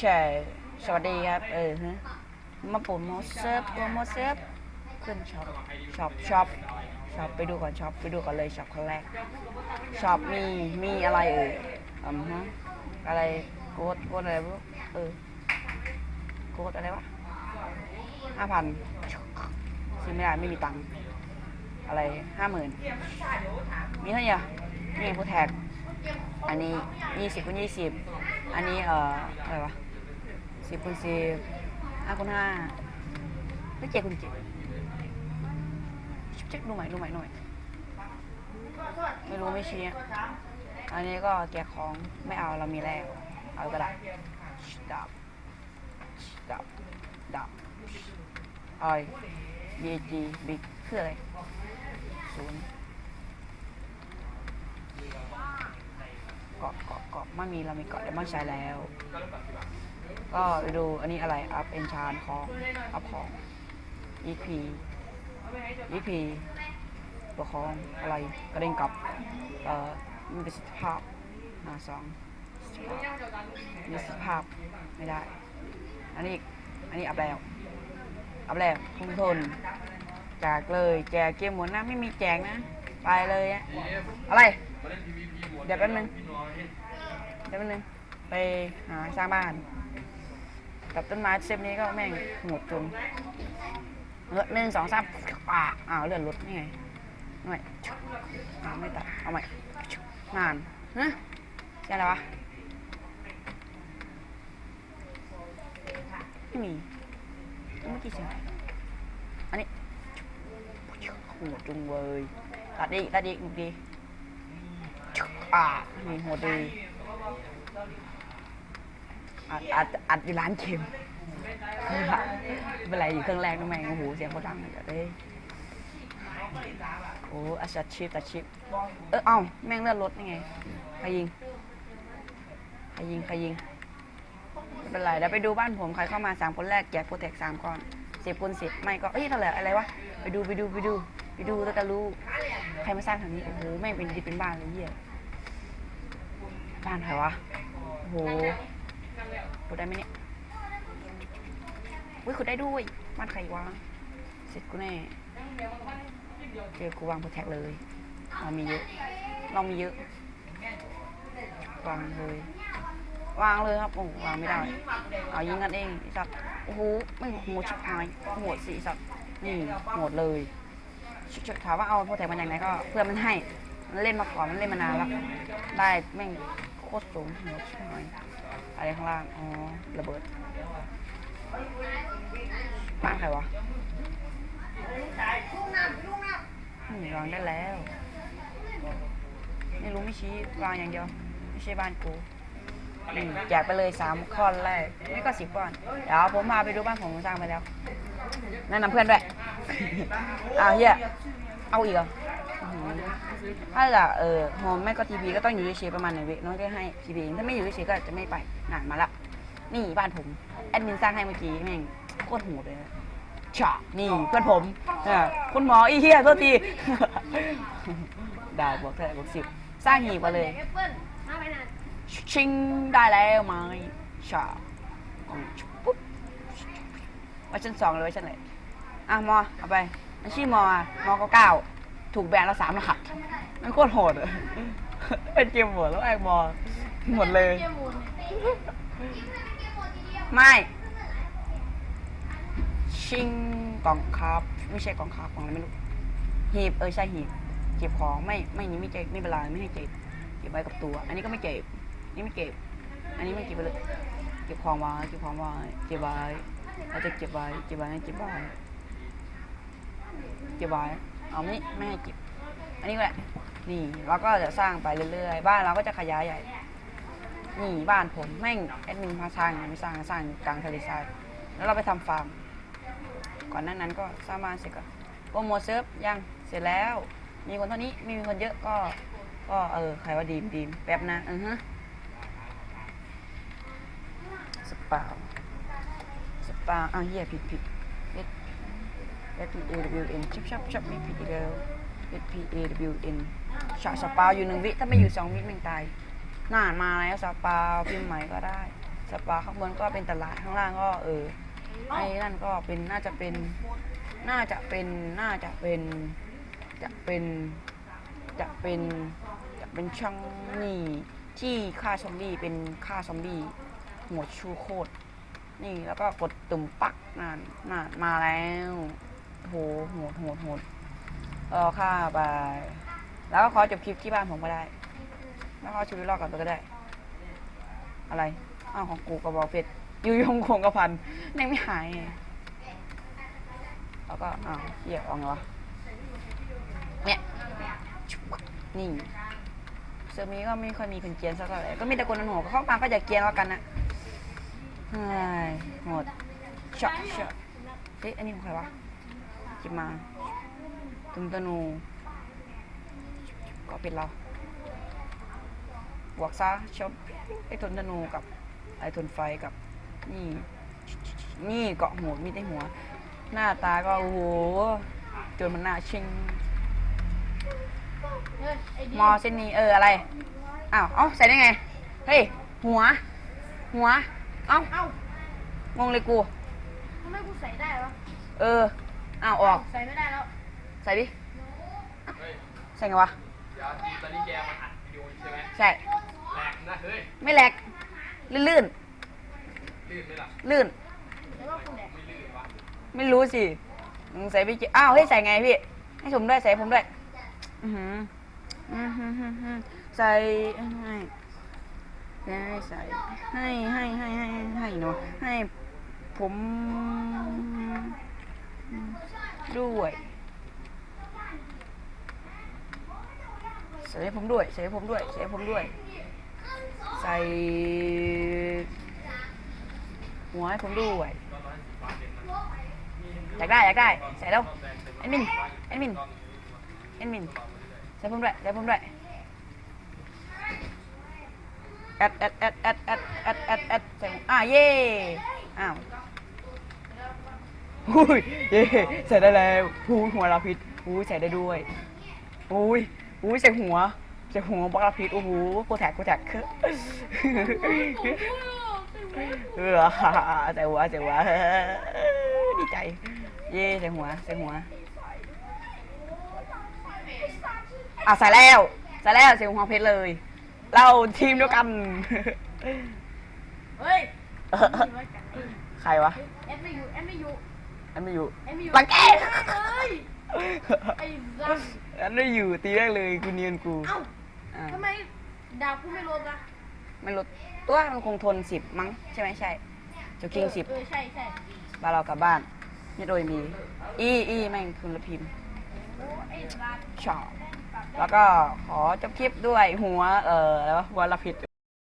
ใช่ สวัสดีครับ เออฮะมาโปรโมเซิร์ฟโปรโมเซิร์ฟขึ้นช็อปช็อปช็อปช็อปไปดูก่อนช็อปไปดูก่อนเลยช็อปครั้งแรกช็อปมีมีอะไรเอ่ยอืมฮะอะไรโกดโกดอะไรไม่รู้เออโกดอะไรวะห้าพันซื้อไม่ได้ไม่มีตังค์อะไรห้าหมื่นมีเท่าไหร่นี่ผู้แท็ก อันนี้ยี่สิบคูณยี่สิบอันนี้เอ่ออะไรวะ สิบคูณสิบห้าคูณห้าไม่เจ็ดคูณเจ็ดเช็คดูใหม่ดูใหม่หน่อยไม่รู้ไม่ชี้อันนี้ก็แกะของไม่เอาเรามีแล้วเอากระดาษดับดับดับไอบีจีบิ๊กคืออะไรศูนย์เกาะเกาะเกาะไม่มีเรามีเกาะเดมอนใช้แล้ว ก็ไปดูอันนี้อะไรอัพเอนชานของอัพของอีพีอีพีตัวของอะไรกระเด้งกลับ เอ่อมีประสิทธิภาพหาสองมีประสิทธิภาพไม่ได้ อันนี้อันนี้อัพแล้วอัพแล้วทุ่มทนแจกเลยแจกเกมหมดนะไม่มีแจกนะ ไปเลยอะอะไร เดี๋ยวแป๊บนึง เดี๋ยวแป๊บนึง ไปหาสร้างบ้าน กับต้นไม้เซฟนี้ก็แม่งหมดจนเออหนึ่งสองสามป่าอ้าวเลือนรถนี่ไงหน่อยอ้าไม่ตัดเอาใหม่นานฮะใช่อะไรวะไม่มีเมื่อกี้เสียงอันนี้โหดจุงเวยตัดดีตัดดีเมื่อกี้อ่ามีหัวดี อัดอัดอัดอยู่ร้านเค็มไม่เป็นไรอยู่เครื่องแรกนะแมงโอ้โหเสียงเขาดังเลยเด้ยโอ้อัดชัดชิปตัดชิปเออเอ้าแม่งเลื่อนรถยังไงใครยิงใครยิงใครยิงไม่เป็นไรเดี๋ยวไปดูบ้านผมใครเข้ามาสามคนแรกแจกโปรเทคสามก้อนสิบคูณสิบไม่ก็เอ้ยเท่าไหร่อะไรวะไปดูไปดูไปดูไปดูแล้วจะรู้ใครมาสร้างทางนี้โอ้โหแม่งเป็นดิเป็นบ้านเลยเหี้ยบ้านใครวะโอ้โห ขุดได้ไหมเนี่ยอุ้ยขุดได้ด้วยบ้านใครวะเสร็จกูแน่เจอกูวางโปรแทคเลยเรามีเยอะเรามีเยอะ วางเลย วางเลยครับโอ้วางไม่ได้ เอายิงกันเองไอ้สัตว์โอ้โหไม่โหดชิบหายโหดสิไอ้สัตว์นี่โหดเลยถามว่าเอาโปรแทคมาจากไหนก็ เพื่อนมันให้ มันเล่นมาก่อนมันเล่นมานานแล้วได้แม่งโคตรสูงหัวชิบหาย อะไรข้างล่าง อ๋อ ระเบิดบ้านใครวะอืมวางได้แล้ว ไม่รู้ไม่ชี้วางอย่างเดียว ไม่ใช่บ้านกูอืมแจกไปเลยสามข้อนแรกนี่ก็สิบก้อน เดี๋ยวผมพาไปดูบ้านผมสร้างไปแล้วแนะนำเพื่อนด้วยอ้าวเฮียเอาอีกเหรอ ถ้าจะเออโฮมแม่ก็ทีวีก็ต้องอยู่เฉยๆประมาณหนึ่งวิน้องจะให้ทีวีถ้าไม่อยู่เฉยๆก็จะไม่ไปน่ะมาละนี่บ้านผมแอดมินสร้างให้เมื่อกี้แม่งโคตรโหดเลยนะฉะนี่เพื่อนผมเนี่ยคุณหมออีเฮียโทษทีดาวบวกเท่าไหร่บวกสิบสร้างหีบมาเลยชิงได้แล้วไหมฉะปุ๊บไว้ชั้นสองเลยไว้ชั้นไหนอะมอเอาไปมันชื่อมอมอก้าเก้า ถูกแบนแล้วสามรหัสมันโคตรโหดอะเป็นเกมหมดแล้วแอกมอหมดเลยเกมหมุนไม่ชิงกล่องครับ ไม่ใช่กล่องครับกล่องอะไรไม่รู้หีบเออใช่หีบเก็บของไม่ไม่นี้ไม่เก็บไม่เป็นไรไม่ให้เก็บเก็บไว้กับตัว อันนี้ก็ไม่เก็บนี่ไม่เก็บ อันนี้ไม่เก็บไปเลยเก็บของไว้เก็บของไว้เก็บไว้เราจะเก็บไว้เก็บไว้เก็บไว้เก็บไว้ เอานี่ไม่ให้เก็บ อันนี้ก็แหละนี่เราก็จะสร้างไปเรื่อยๆ บ้านเราก็จะขยายใหญ่ นี่บ้านผมแม่งแอดมินพาสร้างไม่สร้างสร้างกลางทะเลทราย แล้วเราไปทำฟาร์ม ก่อนหน้านั้นก็สร้างบ้านเสร็จก่อนโปรโมทเซิร์ฟยังเสร็จแล้ว มีคนเท่านี้ไม่มีคนเยอะก็ ก็เออใครว่าดีมดีมแป๊บนะอือฮะสปาสปาอะเฮียผิดผิด S P A W N ชับชับชับไม่ผิดอีกแล้ว S P A W N ช็อสปาอยู่หนึ่งวิ ถ้าไม่อยู่สองวิแม่งตายนานมาแล้วสปาพิมพ์ใหม่ก็ได้ สปาข้างบนก็เป็นตลาดข้างล่างก็เออไอ้นั่นก็เป็นน่าจะเป็น น่าจะเป็นน่าจะเป็น จะเป็นจะเป็นจะเป็นช่างนี่ที่ฆ่าซอมบี้เป็นฆ่าซอมบี้หัวชูโคตรนี่แล้วก็กดตุ่มปักนั่นนั่นมาแล้ว โหโหดโหดโหดเออฆ่าไป แล้วก็ขอจบคลิปที่บ้านผมก็ได้ แล้วก็เอชีวิตรอดกับไปก็ได้ อะไร อ้าวของกูกระบอกเพชรยูยงคงกระพันแม่งไม่หาย แล้วก็ อ้าวเหี้ยเอาไงวะ เนี่ย นี่เซอร์มีก็ไม่ค่อยมีคนเกียนสักเท่าไหร่ก็มีแต่คนนันหัวเข้ามาก็จะเกรียนแล้วกันนะเฮ้ยหมดช็อตช็อตเฮ้ยอันนี้ของใครวะ จิบมาตุมตะนูก็เป็นเราบวกซะชอบไอ้ทนธนูกับ ไอ้ทนไฟกับ นี่ นี่เกาะหัวมีแต่หัว หน้าตาก็โอ้โหจนมันหน้าชิงเฮ้ยไอ้ดิมอเส้นนี้เอออะไรอ้าวเอ้าใส่ได้ไง เฮ้ย หัว หัว เอ้าเอ้างงเลยกูทำไมกูใส่ได้วะเออ อ้าวออก ใส่ไม่ได้แล้ว ใส่ดิเฮ้ยใส่ไงวะเดี๋ยวตอนนี้แกมาอัดวิดีโอใช่ไหมใช่ แหลกนะเฮ้ย ไม่แหลก ลื่นลื่นลื่นไหมล่ะลื่นแต่ว่ากูแดกไม่ลื่นวะไม่รู้สิมึงใส่ไปจิอ้าวเฮ้ยใส่ไงพี่ ให้ผมด้วยใส่ผมด้วย อือหืออือหือหือหือใส่ให้ให้ใส่ให้ให้ให้ให้ให้หนูให้ผม ด้วยใส่ผมด้วยใส่ผมด้วยใส่ผมด้วย ใส่หัวให้ผมด้วยอยากได้อยากได้ใส่แล้วแอดมินแอดมินแอดมินใส่ผมด้วยใส่ผมด้วยแอดแอดแอดแอดแอดแอดแอดใส่อ่าเย่อ้าว อุ้ยเย่ใส่ได้แล้วหูหัวลาพิษอุ้ยใส่ได้ด้วยอุ้ยอุ้ยใส่หัวใส่หัวบักลาพิษโอ้โหโคแท็กโคแท็กเออใส่หัวใส่หัวดีใจ เย่ใส่หัวใส่หัวอะใส่แล้วใส่แล้วใส่หัวเพชรเลย เราทีมเดียวกันเฮ้ยใครวะแอดไม่อยู่แอดไม่อยู่ อันไม่อยู่แอดไม่อยู่รังแกเฮ้ยไอ้รังอันไม่อยู่ตีแรกเลยกูเนียนกูเอ้าอ่าทำไมดาบกูไม่ลดนะไม่ลดตัวมันคงทนสิบมั้งใช่ไหมใช่จะคิงสิบเออใช่ใช่บาเรากลับบ้านนี่โดยมี อีอีแม่งคุณละพิมพ์โอ้ไอ้รังชอบแล้วก็ขอจบคลิปด้วยหัว เอ่ออะไรวะหัวละพิษ